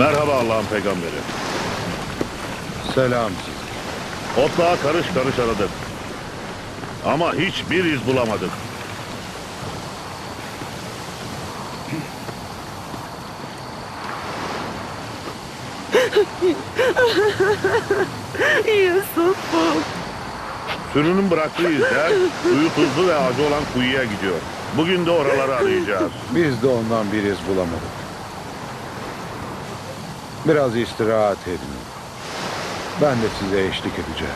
Merhaba Allah'ın peygamberi. Selam. Otlağa karış karış aradık. Ama hiçbir iz bulamadık. Yusuf'um. Sürünün bıraktığı izler suyu tuzlu ve acı olan kuyuya gidiyor. Bugün de oraları arayacağız. Biz de ondan bir iz bulamadık. Biraz istirahat edin. Ben de size eşlik edeceğim.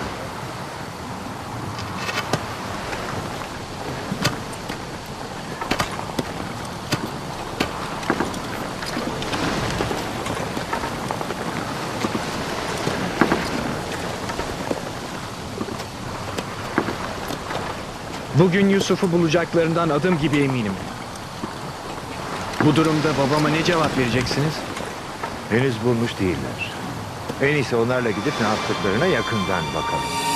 Bugün Yusuf'u bulacaklarından adım gibi eminim. Bu durumda babama ne cevap vereceksiniz? Henüz bulmuş değiller. En iyisi onlarla gidip ne yaptıklarına yakından bakalım.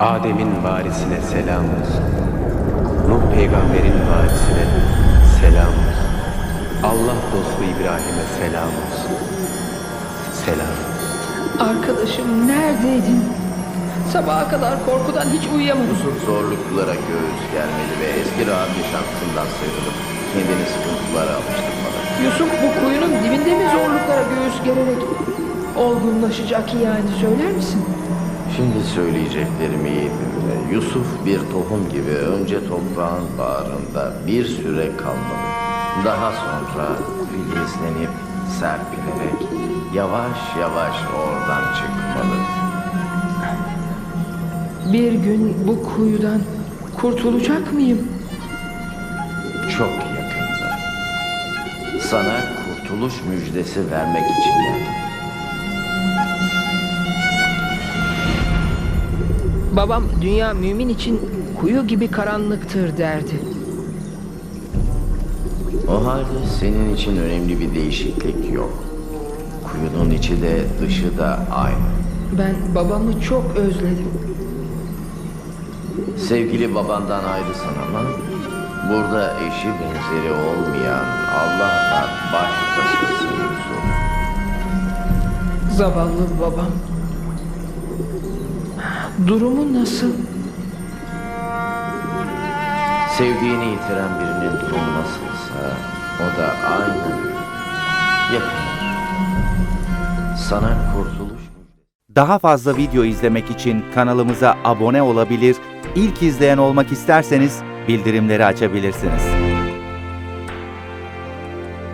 Adem'in varisine selam olsun. Nuh peygamberin varisine selam olsun. Allah dostu İbrahim'e selam olsun. Selam olsun. Arkadaşım neredeydin? Sabaha kadar korkudan hiç uyuyamadım. zorluklara göğüs germeli ve eski rahat yaşantısından sıyrılıp kendini sıkıntılara alıştırmalı. Yusuf bu kuyunun dibinde mi zorluklara göğüs gererek olgunlaşacak yani söyler misin? Şimdi söyleyeceklerimi iyi dinle. Yusuf bir tohum gibi önce toprağın bağrında bir süre kalmalı. Daha sonra filizlenip serpilerek yavaş yavaş oradan çıkmalı. Bir gün bu kuyudan kurtulacak mıyım? Çok yakında. Sana kurtuluş müjdesi vermek için geldim. Babam dünya mümin için kuyu gibi karanlıktır derdi. O halde senin için önemli bir değişiklik yok. Kuyunun içi de dışı da aynı. Ben babamı çok özledim. Sevgili babandan ayrısın ama burada eşi benzeri olmayan Allah'la baş başasın. Zavallı babam. Durumu nasıl? Sevdiğini yitiren birinin durumu nasılsa o da aynı. Yakın. Sana kurtuluş Daha fazla video izlemek için kanalımıza abone olabilir, ilk izleyen olmak isterseniz bildirimleri açabilirsiniz.